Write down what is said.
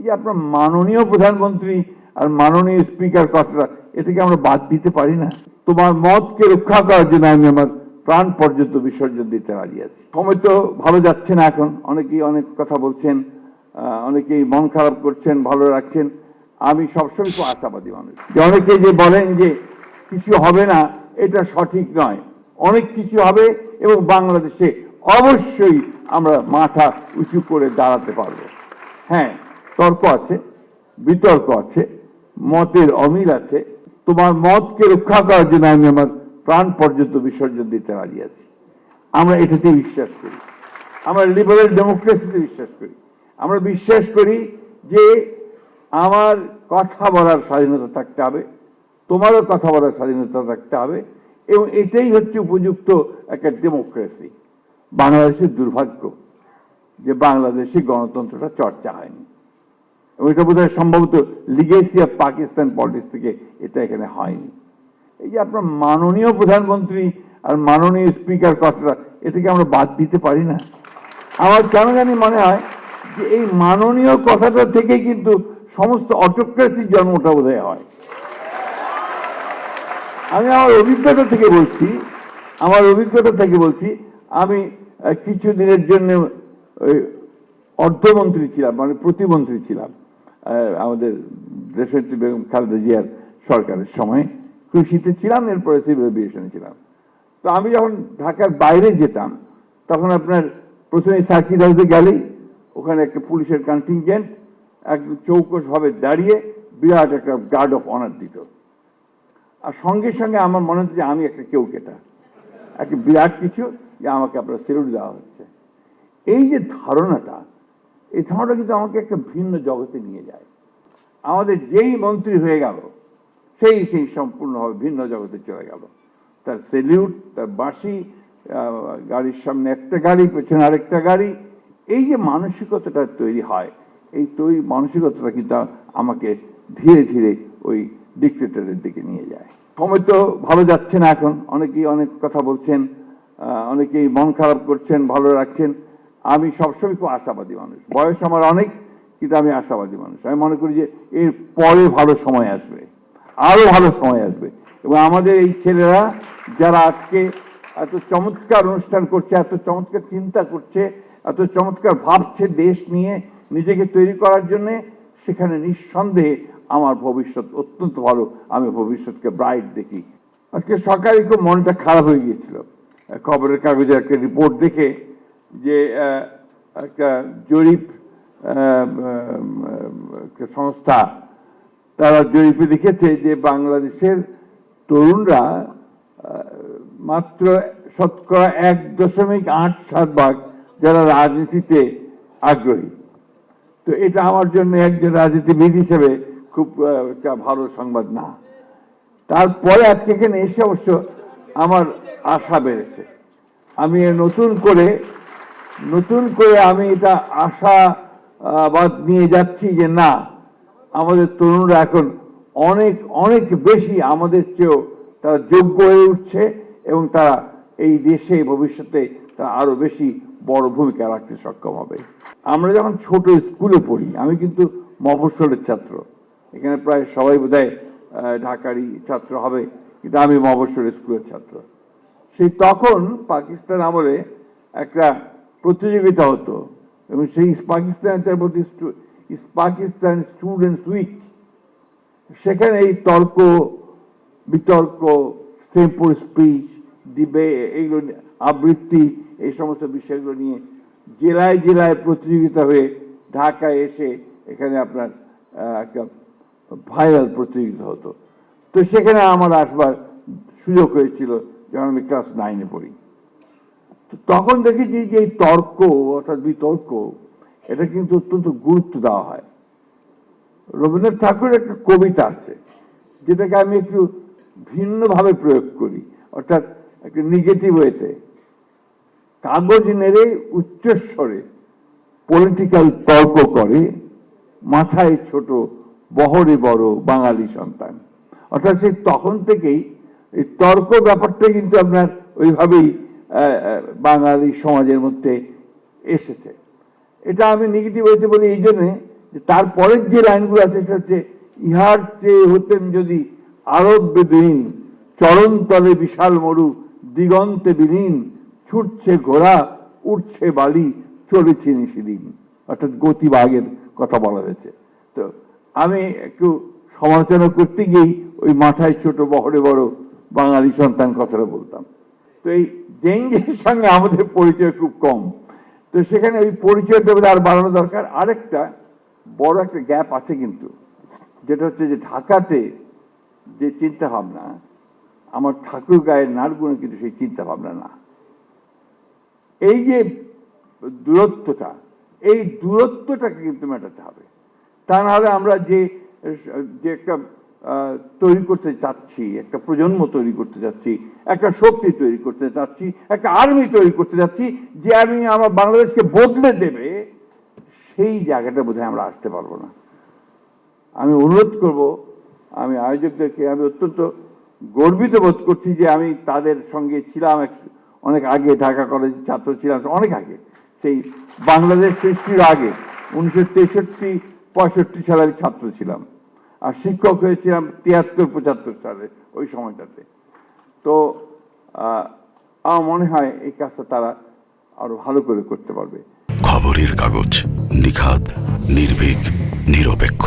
এই যে আপনার মাননীয় প্রধানমন্ত্রী আর মাননীয় স্পিকার কথাটা, এটাকে আমরা বাদ দিতে পারি না। তোমার মতকে রক্ষা করার জন্য আমি আমার প্রাণ পর্যন্ত বিসর্জন দিতে রাজি আছি। সময় তো ভালো যাচ্ছে না এখন। অনেকেই অনেক কথা বলছেন অনেকেই মন খারাপ করছেন, ভালো রাখছেন। আমি সবসময় খুব আশাবাদী মানুষ। অনেকে যে বলেন যে কিছু হবে না, এটা সঠিক নয়। অনেক কিছু হবে এবং বাংলাদেশে অবশ্যই আমরা মাথা উঁচু করে দাঁড়াতে পারব। হ্যাঁ তর্ক আছে, বিতর্ক আছে, মতের অমিল আছে। তোমার মতকে রক্ষা করার জন্য আমি আমার প্রাণ পর্যন্ত বিসর্জন দিতে রাজি আছি। আমরা এটাতে বিশ্বাস করি। আমরা লিবারেল ডেমোক্রেসিতে বিশ্বাস করি। আমরা বিশ্বাস করি যে আমার কথা বলার স্বাধীনতা থাকতে হবে, তোমারও কথা বলার স্বাধীনতা থাকতে হবে এবং এটাই হচ্ছে উপযুক্ত একটা ডেমোক্রেসি বাংলাদেশের দুর্ভাগ্য যে বাংলাদেশে গণতন্ত্রটা চর্চা হয়নি। এবং এটা বোধ সম্ভবত লিগেসি অফ পাকিস্তান পলিটিক্স থেকে এটা এখানে হয়নি। এই যে আপনার মাননীয় প্রধানমন্ত্রী আর মাননীয় স্পিকার কথাটা, এটাকে আমরা বাদ দিতে পারি না। আমার কেন জানি মনে হয় যে এই মাননীয় কথাটা থেকে কিন্তু সমস্ত অটোক্রেসির জন্মটা বোধ হয়। আমি আমার অভিজ্ঞতা থেকে বলছি, আমার অভিজ্ঞতা থেকে বলছি, আমি কিছু দিনের জন্য অর্থমন্ত্রী ছিলাম মানে প্রতিমন্ত্রী ছিলাম। আমাদের দেশের বেগম খালেদা জিয়ার সরকারের সময় কৃষিতে ছিলাম, এরপরে সিভিল এভিয়েশনে ছিলাম। তো আমি যখন ঢাকার বাইরে যেতাম, তখন আপনার প্রথমে সার্কিট হাউসে গেলেই ওখানে একটা পুলিশের কন্টিনজেন্ট একদম চৌকস ভাবে দাঁড়িয়ে বিরাট একটা গার্ড অফ অনার দিত। আর সঙ্গে সঙ্গে আমার মনে হচ্ছে যে আমি একটা কেউ কেটা। একটা বিরাট কিছু যে আমাকে আপনার সেলুট দেওয়া হচ্ছে। এই যে ধারণাটা এই ধারণাটা কিন্তু আমাকে একটা ভিন্ন জগতে নিয়ে যায়। আমাদের যেই মন্ত্রী হয়ে গেল, সেই সেই সম্পূর্ণভাবে ভিন্ন জগতে চলে গেল। তার সেলিউট তার বাঁশি গাড়ির সামনে একটা গাড়ি, পেছনে আরেকটা গাড়ি, এই যে মানসিকতাটা তৈরি হয়, এই তৈরি মানসিকতাটা কিন্তু আমাকে ধীরে ধীরে ওই ডিক্টেটরের দিকে নিয়ে যায়। সময় তো ভালো যাচ্ছে না এখন। অনেকেই অনেক কথা বলছেন অনেকেই মন খারাপ করছেন, ভালো রাখছেন আমি সবসময় খুব আশাবাদী মানুষ। বয়স আমার অনেক, কিন্তু আমি আশাবাদী মানুষ। আমি মনে করি যে এর পরে ভালো সময় আসবে, আরও ভালো সময় আসবে। এবং আমাদের এই ছেলেরা যারা আজকে এত চমৎকার অনুষ্ঠান করছে, এত চমৎকার চিন্তা করছে, এত চমৎকার ভাবছে দেশ নিয়ে, নিজেকে তৈরি করার জন্যে, সেখানে নিঃসন্দেহে আমার ভবিষ্যৎ অত্যন্ত ভালো। আমি ভবিষ্যৎকে ব্রাইট দেখি। আজকে সকালে খুব মনটা খারাপ হয়ে গিয়েছিল। খবরের কাগজে একটা রিপোর্ট দেখে যে একটা জরিপ সংস্থা, তারা জরিপে লিখেছে যে বাংলাদেশের তরুণরা মাত্র শতকরা এক দশমিক আট সাত ভাগ যারা রাজনীতিতে আগ্রহী। তো এটা আমার জন্য একজন রাজনীতিবিদ হিসেবে খুব একটা ভালো সংবাদ না। তারপরে আজকে এখানে এসে অবশ্য আমার আশা বেড়েছে। আমি নতুন করে নতুন করে আমি এটা আশা আশাবাদ নিয়ে যাচ্ছি যে না আমাদের তরুণরা এখন অনেক অনেক বেশি আমাদের চেয়েও তারা যোগ্য হয়ে উঠছে এবং তারা এই দেশে ভবিষ্যতে তারা আরও বেশি বড় ভূমিকা রাখতে সক্ষম হবে। আমরা যখন ছোট স্কুলে পড়ি আমি কিন্তু মফস্বলের ছাত্র। এখানে প্রায় সবাই আহ, ঢাকারই ছাত্র হবে কিন্তু আমি মফস্বল স্কুলের ছাত্র। সেই তখন পাকিস্তান আমলে একটা প্রতিযোগিতা হতো এবং সেই পাকিস্তানের প্রতি পাকিস্তান স্টুডেন্টস উইক সেখানে এই তর্ক, বিতর্ক স্টেম্পল স্পিচ দিবে এইগুলো আবৃত্তি, এই সমস্ত বিষয়গুলো নিয়ে জেলায় জেলায় প্রতিযোগিতা হয়ে ঢাকায় এসে এখানে আপনার একটা ভাইরাল প্রতিযোগিতা হতো। তো সেখানে আমার আসবার সুযোগ হয়েছিল যখন আমি ক্লাস নাইনে পড়ি। তখন দেখেছি যে এই তর্ক, অর্থাৎ বিতর্ক, এটা কিন্তু অত্যন্ত গুরুত্ব দেওয়া হয়। রবীন্দ্রনাথ ঠাকুরের একটা কবিতা আছে, যেটাকে আমি একটু ভিন্নভাবে প্রয়োগ করি, অর্থাৎ একটা নেগেটিভ ওয়েতে কাগজ নেড়ে উচ্চস্বরে পলিটিক্যাল তর্ক করে, মাথায় ছোট বহরে বড় বাঙালি সন্তান। অর্থাৎ সেই তখন থেকেই এই তর্ক ব্যাপারটা কিন্তু আপনার ওইভাবেই বাঙালি সমাজের মধ্যে এসেছে। এটা আমি নেগেটিভ ওয়েতে বলি এই জন্যে যে তারপরের যে লাইনগুলো আছে সেটা হচ্ছে, ইহার চেয়ে হতেন যদি আরব বেদুইন চরণ তলে বিশাল মরু, দিগন্তে বিলীন, ছুটছে ঘোড়া, উঠছে বালি, চলেছে নিশিদিন। অর্থাৎ গতিবাগের কথা বলা হয়েছে। তো আমি একটু সমালোচনা করতে গিয়েই ওই মাথায় ছোট বহরে বড় বাঙালি সন্তান কথাটা বলতাম। তো এই ডেঙ্গির সঙ্গে আমাদের পরিচয় খুব কম। তো সেখানে ওই পরিচয়টা আর বাড়ানো দরকার। আরেকটা বড় একটা গ্যাপ আছে কিন্তু, যেটা হচ্ছে যে ঢাকাতে যে চিন্তা ভাবনা আমার ঠাকুর গায়ের নাড়গুলো কিন্তু সেই চিন্তা ভাবনা না। এই যে দূরত্বটা, এই দূরত্বটাকে কিন্তু মেটাতে হবে। তা নাহলে আমরা যে যে একটা তৈরি করতে চাচ্ছি, একটা প্রজন্ম তৈরি করতে চাচ্ছি, একটা শক্তি তৈরি করতে চাচ্ছি, একটা আর্মি তৈরি করতে চাচ্ছি, যে আর্মি আমার বাংলাদেশকে বদলে দেবে, সেই জায়গাটা বোধহয় আমরা আসতে পারব না। আমি অনুরোধ করব, আমি আয়োজকদেরকে, আমি অত্যন্ত গর্বিত বোধ করছি যে আমি তাদের সঙ্গে ছিলাম অনেক আগে ঢাকা কলেজ ছাত্র ছিলাম, অনেক আগে, সেই বাংলাদেশ সৃষ্টির আগে, উনিশশো তেষট্টি পঁয়ষট্টি সালে আমি ছাত্র ছিলাম। আর শিক্ষক হয়েছিলাম তিয়াত্তর, পঁচাত্তর সালে, ওই সময়টাতে। তো আমার মনে হয় এই কাজটা তারা আরও ভালো করে করতে পারবে। খবরের কাগজ নিখাত নির্ভীক, নিরপেক্ষ।